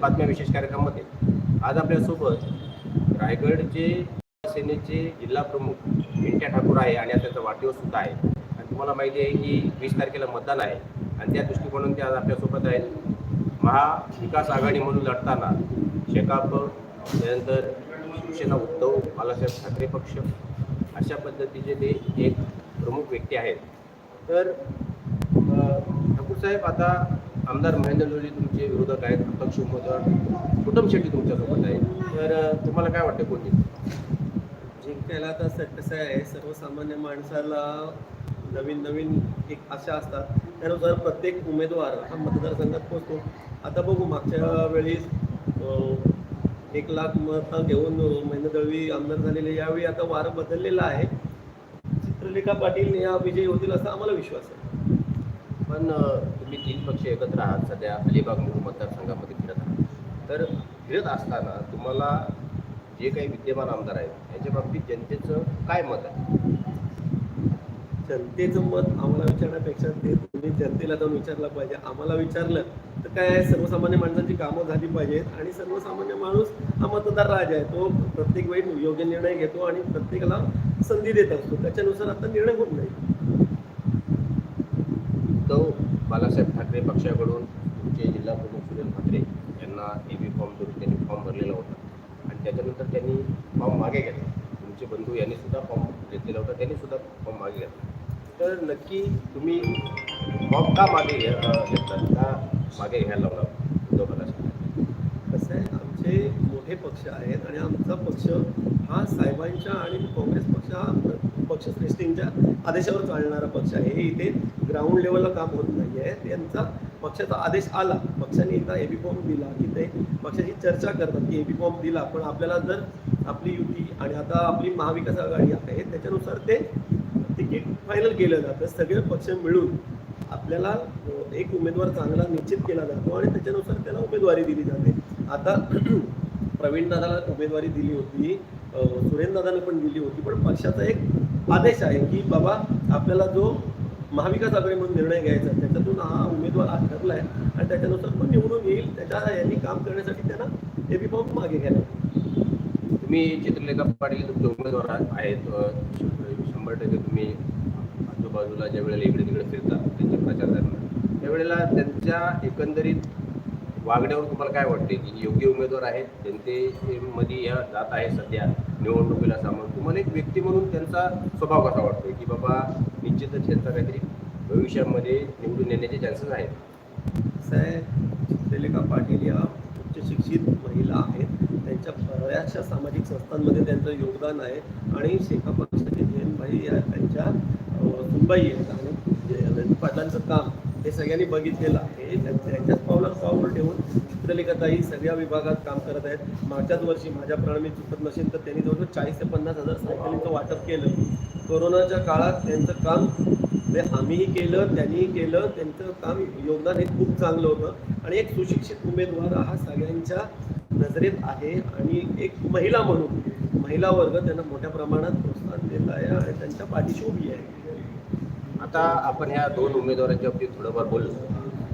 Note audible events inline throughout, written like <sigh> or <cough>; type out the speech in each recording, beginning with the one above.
बातम्या विशेष कार्यक्रमामध्ये. आज आपल्यासोबत रायगडचे सेनेचे जिल्हा प्रमुख विंट्या ठाकूर आहे आणि आज त्याचा वाढदिवस सुद्धा आहे. आणि तुम्हाला माहिती आहे की वीस तारखेला मतदान आहे आणि त्या दृष्टिकोनातून ते आज आपल्यासोबत आहेत महाविकास आघाडी म्हणून लढताना शेकाप त्यानंतर शिवसेना उद्धव बालासाहेब ठाकरे पक्ष अशा पद्धतीचे ते एक प्रमुख व्यक्ती आहेत. तर ठाकूर साहेब आता आमदार महेंद्र जोशी तुमचे विरोधक आहेत अपक्ष उमेदवार कुटुंब शेट्टी तुमच्यासोबत आहे तर तुम्हाला काय वाटतं कोणती? जिंकायला तर कसं आहे. सर्वसामान्य माणसाला नवीन नवीन एक आशा असतात. त्यानुसार प्रत्येक उमेदवार हा मतदारसंघात पोहोचतो. आता बघू मागच्या वेळी अं, एक लाख मतं घेऊन महेंद्र दळवी आमदार झालेले. यावेळी आता वारं बदललेलं आहे. चित्रलेखा पाटील या विजयी होतील असा आम्हाला विश्वास आहे. पण तुम्ही तीन पक्ष एकत्र आहात सध्या अलिबाग मुरुड मतदारसंघामध्ये फिरत आहात. तर फिरत असताना तुम्हाला जे काही विद्यमान आमदार आहेत याच्या बाबतीत जनतेचं काय मत आहे? जनतेचं मत आम्हाला विचारण्यापेक्षा ते तुम्ही जनतेला जाऊन विचारलं पाहिजे. आम्हाला विचारलं तर काय आहे, सर्वसामान्य माणसांची कामं झाली पाहिजेत आणि सर्वसामान्य माणूस हा मतदार राजा आहे. तो प्रत्येक वेळी योग्य निर्णय घेतो आणि प्रत्येकाला संधी देत असतो. त्याच्यानुसार आता निर्णय होत नाही. उद्धव बाळासाहेब ठाकरे पक्षाकडून तुमचे जिल्हा प्रमुख सुनील म्हात्रे यांना ए बी फॉर्म देऊन त्यांनी फॉर्म भरलेला होता. आणि त्याच्यानंतर त्यांनी फॉर्म मागे घेतला. तुमचे बंधू यांनी सुद्धा फॉर्म घेतलेला होता. त्यांनी सुद्धा फॉर्म मागे घेतला. तर नक्की तुम्ही फॉर्म का मागे घेतला? का मागे घ्यायला लावला? उद्धव बाळासाहेब कसं आहे आमचे मोठे पक्ष आहेत आणि आमचा पक्ष हा साहेबांच्या आणि काँग्रेस पक्ष हा पक्षश्रेष्ठींच्या आदेशावर चालणारा पक्ष आहे. हे इथे ग्राउंड लेवलला काम होत नाही आहे त्यांचा पक्षाचा आदेश आला. पक्षाने एकदा एबी फॉर्म दिला. की ते पक्षाची चर्चा करतात की एबी फॉर्म दिला. पण आपल्याला जर आपली युती आणि आता आपली महाविकास आघाडी आहे त्याच्यानुसार ते तिकीट फायनल केलं जातं. सगळे पक्ष मिळून आपल्याला एक उमेदवार चांगला निश्चित केला जातो आणि त्याच्यानुसार त्याला उमेदवारी दिली जाते. आता <clears throat> प्रवीण दादाला उमेदवारी दिली होती. सुरेंद्र दादाने पण दिली होती. पण पक्षाचा एक आदेश आहे की बाबा आपल्याला जो महाविकास आघाडी म्हणून निर्णय घ्यायचा. त्याच्यातून हा उमेदवार आज ठरला आहे आणि त्याच्यानुसार पण निवडून येईल. त्याच्या यांनी काम करण्यासाठी त्यांना एबी फॉर्म मागे घ्यायला तुम्ही चित्रलेखा पाटील तुमचे उमेदवार आहेत. शंभर टक्के तुम्ही आजूबाजूला ज्या वेळेला इकडे तिकडे फिरता त्यांचे प्रचार दरम्यान त्यावेळेला त्यांच्या एकंदरीत वागण्यावर तुम्हाला काय वाटते की योग्य उमेदवार आहेत? जनतेमध्ये या जात आहे सध्या. निवडणुकीला सामोरं तुम्हाला एक व्यक्ती म्हणून त्यांचा स्वभाव कसा वाटतो की बाबा निश्चितच त्यांचा काहीतरी भविष्यामध्ये निवडून येण्याचे चान्सेस आहेत? कसं आहे पाटील या उच्च शिक्षित महिला आहेत. त्यांच्या बऱ्याचशा सामाजिक संस्थांमध्ये त्यांचं योगदान आहे. आणि शेखा पक्षाचे जयंतभाई या त्यांच्या अं, सुनबाई आहेत. आणि जे पाटलांचं काम हे सगळ्यांनी बघितलेलं आहे. त्यांच्याच पावलावर पावलं ठेवून चित्रलेखाताई सगळ्या विभागात काम करत आहेत. मागच्याच वर्षी माझ्या प्रणामी चुकत नसेल तर त्यांनी जवळजवळ चाळीस ते पन्नास हजार सायकलींचं वाटप केलं. कोरोनाच्या काळात त्यांचं काम ते आम्हीही केलं त्यांनीही केलं. त्यांचं काम योगदान हे खूप चांगलं होतं. आणि एक सुशिक्षित उमेदवार हा सगळ्यांच्या नजरेत आहे आणि एक महिला म्हणून महिला वर्ग त्यांना मोठ्या प्रमाणात प्रोत्साहन देत आहे आणि त्यांच्या पाठीशी उभी आहे. आता आपण ह्या दोन उमेदवारांच्या बाबतीत थोडंफार बोललो.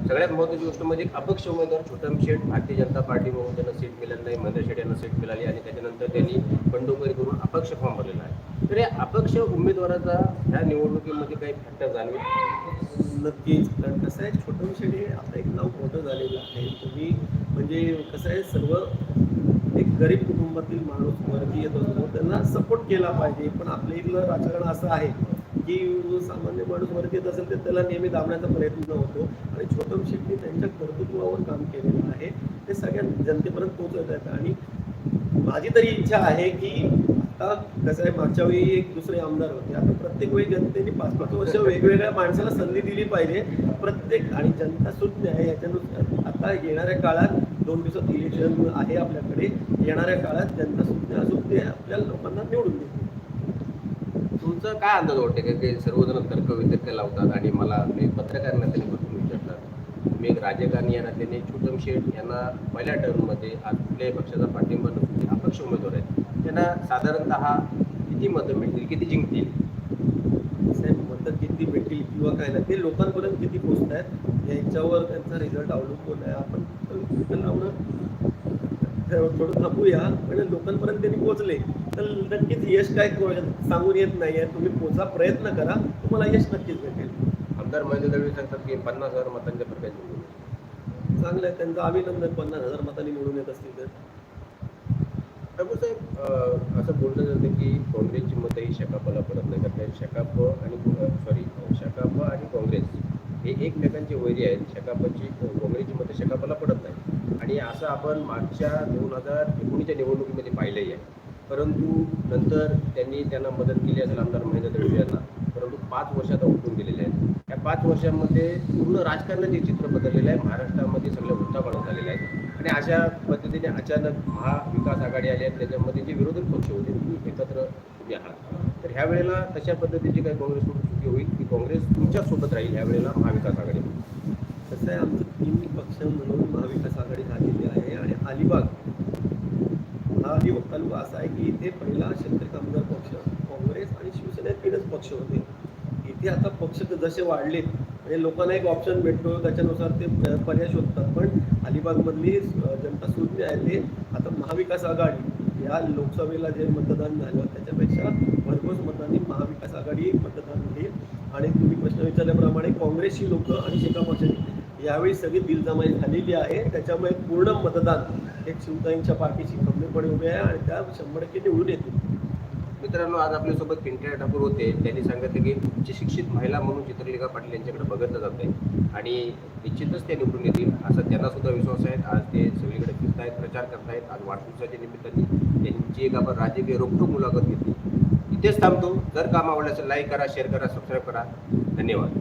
सगळ्यात महत्त्वाची गोष्ट म्हणजे अपक्ष उमेदवार छोटम शेठ भारतीय जनता पार्टीमधून त्यांना सीट मिळाली नाही महेंद्र शेठ यांना सीट मिळाली आणि त्याच्यानंतर त्यांनी बंडोपरी करून अपक्ष फॉर्म भरलेला आहे. तर या अपक्ष उमेदवाराचा ह्या निवडणुकीमध्ये काही फॅक्टर जाणवेल? नक्कीच. कारण कसं आहे छोटं शेठ हे आता एक नाव मोठं झालेलं आहे. तुम्ही म्हणजे कसं आहे सर्व एक गरीब कुटुंबातील माणूस वरती येत असतो त्यांना सपोर्ट केला पाहिजे. पण आपल्या इथलं राजकारण असं आहे की सामान्य माणूस वरती येत असेल तर त्याला नेहमी दाबण्याचा प्रयत्न होतो. आणि छोटं शेट्टी त्यांच्या कर्तृत्वावर काम केलेलं आहे. ते सगळ्या जनतेपर्यंत पोहोचवत आहेत. आणि माझी तरी इच्छा आहे की आता कसं आहे मागच्या वेळी एक दुसरे आमदार होते. आता प्रत्येक वेळी जनतेने पाच पाच वर्ष वेगवेगळ्या माणसाला संधी दिली पाहिजे. प्रत्येक आणि जनता सुज्ञ आहे. याच्यानुसार आता येणाऱ्या काळात दोन दिवसात इलेक्शन आहे आपल्याकडे. येणाऱ्या काळात जनता सुज्ञ असून ते आपल्या लोकांना निवडून देते तुमचं काय अंदाज वाटते का की सर्वजण तर्क वितर्क लावतात आणि मला मी पत्रकार नात्याने बसून विचारतात? मी एक राजकारणी या नात्याने छोटम शेठ यांना पहिल्या टर्ममध्ये आज कुठल्याही पक्षाचा पाठिंबा नसून अपक्ष उमेदवार आहेत. त्यांना साधारणतः किती मतं मिळतील किती जिंकतील? साहेब मतं किती भेटतील किंवा काय नाही ते लोकांपर्यंत किती पोचत आहेत याच्यावर त्यांचा रिझल्ट अवलंबून आहे. आपण लावणं थोडं थांबूया. पण लोकांपर्यंत त्यांनी पोहोचले. तर नक्कीच यश काय सांगून येत नाही आहे तुम्ही पोचा प्रयत्न करा. तुम्हाला यश नक्कीच भेटेल. आमदार महेंद्र दळवी सांगतात की पन्नास हजार मतांच्या येईल. चांगलं आहे. त्यांचं अभिनंदन. पन्नास हजार मतांनी निवडून येत असतील तर. ठाकूर साहेब असं बोललं जातं की काँग्रेसची मतं ही शकापाला पडत नाही कारण शकाप आणि सॉरी शकाप आणि काँग्रेस हे एकमेकांचे वैरी आहेत. शकापाची काँग्रेसची मतं शकापाला पडत नाही आणि असं आपण मागच्या दोन हजार एकोणीसच्या निवडणुकीमध्ये पाहिलंही आहे. परंतु नंतर त्यांनी त्यांना मदत केली असेल आमदार महेंद्र दळवी यांना परंतु पाच वर्षात उठून गेलेले आहेत. या पाच वर्षांमध्ये पूर्ण राजकारणाचे चित्र बदललेलं आहे. महाराष्ट्रामध्ये सगळे उलटापालट झालेले आहेत आणि अशा पद्धतीने अचानक महाविकास आघाडी आली आहे त्याच्यामध्ये जे विरोधी पक्ष होते तुम्ही एकत्र तुम्ही आहात. तर ह्या वेळेला तशा पद्धतीची काही काँग्रेसकडून चुकी होईल की काँग्रेस तुमच्यासोबत राहील ह्या वेळेला महाविकास आघाडी कसं आहे आमचं तीन पक्ष म्हणून महाविकास आघाडी झालेली आहे आणि अलिबाग हा अलिबाग तालुका असा आहे की इथे पहिला शेतकरी कामगार पक्ष काँग्रेस आणि शिवसेना तीनच पक्ष होते. इथे आता पक्ष जसे वाढलेत म्हणजे लोकांना एक ऑप्शन भेटतो त्याच्यानुसार ते पर्याय शोधतात. पण अलिबागमधली जनता सुज्ञ आहे ते आता महाविकास आघाडी या लोकसभेला जे मतदान झालं त्याच्यापेक्षा भरघोस मतांनी महाविकास आघाडी मतदान होईल. आणि तुम्ही प्रश्न विचारल्याप्रमाणे काँग्रेसची लोक आणि शेका पक्षाची यावेळी सगळी दिलजमाई झालेली आहे. त्याच्यामुळे पूर्ण मतदान हे शिवताईंच्या पाठीशी खंबीरपणे उभे आहे आणि त्या शंभर टक्के निवडून येतील. मित्रांनो आज आपल्यासोबत पिंटिया ठाकूर होते. त्यांनी सांगितलं की उच्च शिक्षित महिला म्हणून चित्रलेखा पाटील यांच्याकडे बघितलं जात आहे आणि निश्चितच ते निवडून येतील असा त्यांना सुद्धा विश्वास आहे. आज ते सगळीकडे फिरत आहेत प्रचार करतायत. आज वाढदिवसाच्या निमित्ताने त्यांची एक आपण राजकीय रोखोक मुलाखत घेतली. इथेच थांबतो. जर काम आवडल्याचं लाईक करा शेअर करा सबस्क्राईब करा. धन्यवाद.